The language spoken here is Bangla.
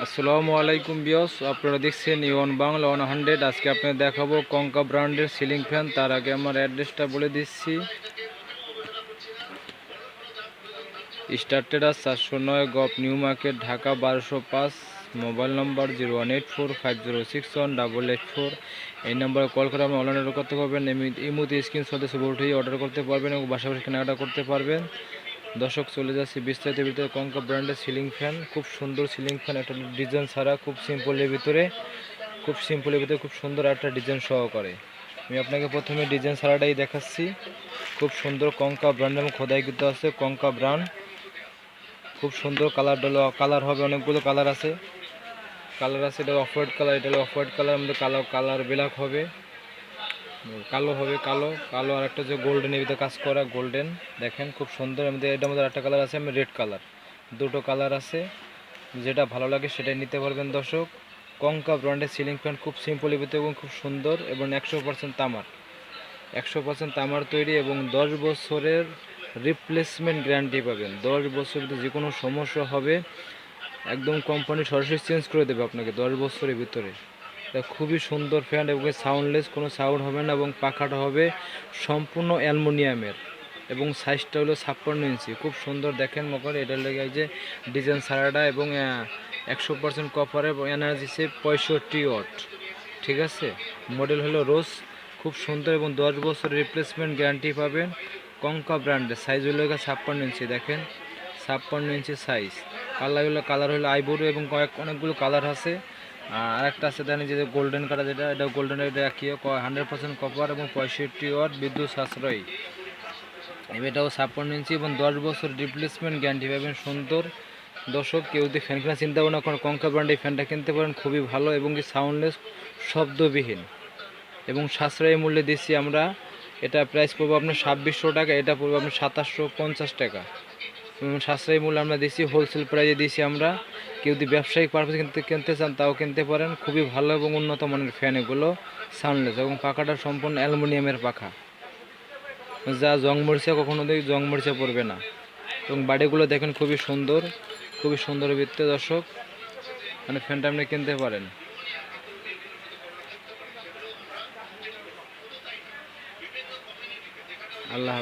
আসসালামু আলাইকুম বিয়স আপনারা দেখছেন ইওয়ান বাংলা ওয়ান হান্ড্রেড। আজকে আপনাদের দেখাবো কঙ্কা ব্র্যান্ডের সিলিং ফ্যান। তার আগে আমার অ্যাড্রেসটা বলে দিচ্ছি। স্টার্টেডাস চারশো নয় গপ নিউ মার্কেট, ঢাকা বারোশো পাঁচ। Mobile number zero one eight four five zero six one double eight four. এই নম্বরে কল করে আপনি অনলাইন অর্ডার করতে পারবেন। এমনি- এই মুহূর্তে স্ক্রিন শটে ছবি উঠেই অর্ডার করতে পারবেন এবং বাসা বাসা কেনাকাটা করতে পারবেন। দর্শক, চলে যাচ্ছি বিস্তারিত ভিতরে কঙ্কা ব্র্যান্ডের সিলিং ফ্যান খুব সুন্দর সিলিং ফ্যান একটা ডিজাইন ছাড়া খুব সিম্পলের ভিতরে, খুব সিম্পলের ভিতরে খুব সুন্দর একটা ডিজাইন সহকারে। আমি আপনাকে প্রথমে ডিজাইন ছাড়াটাই দেখাচ্ছি। খুব সুন্দর কঙ্কা ব্র্যান্ড এবং খোদাইকৃত আছে কঙ্কা ব্র্যান্ড খুব সুন্দর কালার কালার হবে, অনেকগুলো কালার আছে। কালার আছে, এটা অফ হোয়াইট কালার এটা অফ হোয়াইট কালার আমাদের কালো কালার ব্ল্যাক হবে। কালো হবে, কালো। কালো আর একটা যে গোল্ডেন এর কাজ করা গোল্ডেন দেখেন খুব সুন্দর। আমাদের এটার মধ্যে একটা কালার আছে, আমি রেড কালার দুটো কালার আছে। যেটা ভালো লাগে সেটাই নিতে পারবেন দর্শক। কঙ্কা ব্র্যান্ডের সিলিং ফ্যান খুব সিম্পল ভিতরে এবং খুব সুন্দর এবং একশো পার্সেন্ট তামার। একশো পার্সেন্ট তামার তৈরি এবং দশ বছরের রিপ্লেসমেন্ট গ্যারান্টি পাবেন। দশ বছর যে কোনো সমস্যা হবে, একদম কোম্পানি সরাসরি চেঞ্জ করে দেবে আপনাকে দশ বছরের ভিতরে। খুবই সুন্দর ফ্যান এবং সাউন্ডলেস কোনো সাউন্ড হবে না এবং পাখাটা হবে সম্পূর্ণ অ্যালমোনিয়ামের এবং সাইজটা হলো ছাপ্পান্ন ইঞ্চি। খুব সুন্দর দেখেন মকর এটার লেগে যে ডিজাইন সারাটা এবং একশো পার্সেন্ট কপার এবং এনার্জি সে পঁয়ষট্টি ওয়াট ঠিক আছে? মডেল হলো রোজ খুব সুন্দর এবং দশ বছর রিপ্লেসমেন্ট গ্যারান্টি পাবেন কঙ্কা ব্র্যান্ডের সাইজ হলো ছাপ্পান্ন ইঞ্চি, দেখেন? ছাপ্পান্ন ইঞ্চি সাইজ কালার হলো কালার হলো আইবোরো এবং কয়েক, অনেকগুলো কালার আছে। আর একটা আছে জানি যে গোল্ডেন কালার যেটা, এটা গোল্ডেন এটা একই হান্ড্রেড পার্সেন্ট কপার এবং পঁয়ষট্টি ওয়াট বিদ্যুৎ সাশ্রয়ী। এটাও ছাপ্পান্ন ইঞ্চি এবং দশ বছর রিপ্লেসমেন্ট গ্যারান্টি পাবেন সুন্দর। দর্শক, কেউ যদি ফ্যান কেনার চিন্তা ভাবনা করেন কঙ্কা ব্র্যান্ডের ফ্যানটা কিনতে পারেন, খুবই ভালো এবং কি সাউন্ডলেস শব্দবিহীন। এবং সাশ্রয়ী মূল্যে দিচ্ছি আমরা, এটা প্রাইস পড়ব আপনার ছাব্বিশশো টাকা, এটা পড়ব আপনার সাতাশশো পঞ্চাশ টাকা। সাশ্রয়ী মূল্য আমরা দিচ্ছি হোলসেল প্রাইসে দিচ্ছি আমরা কেউ যদি ব্যবসায়িক পারপাসে কিনতে কিনতে চান, তাও কিনতে পারেন। খুবই ভালো এবং উন্নত মানের ফ্যান এগুলো সাউন্ডলেস এবং পাখাটা সম্পূর্ণ অ্যালুমিনিয়ামের পাখা। যা জং মরিচা কখনো দেখি, জং মরিচা পড়বে না। এবং বাড়িগুলো দেখেন খুবই সুন্দর খুবই সুন্দর ভিত্তি দর্শক। মানে ফ্যানটা আপনি কিনতে পারেন। আল্লাহ।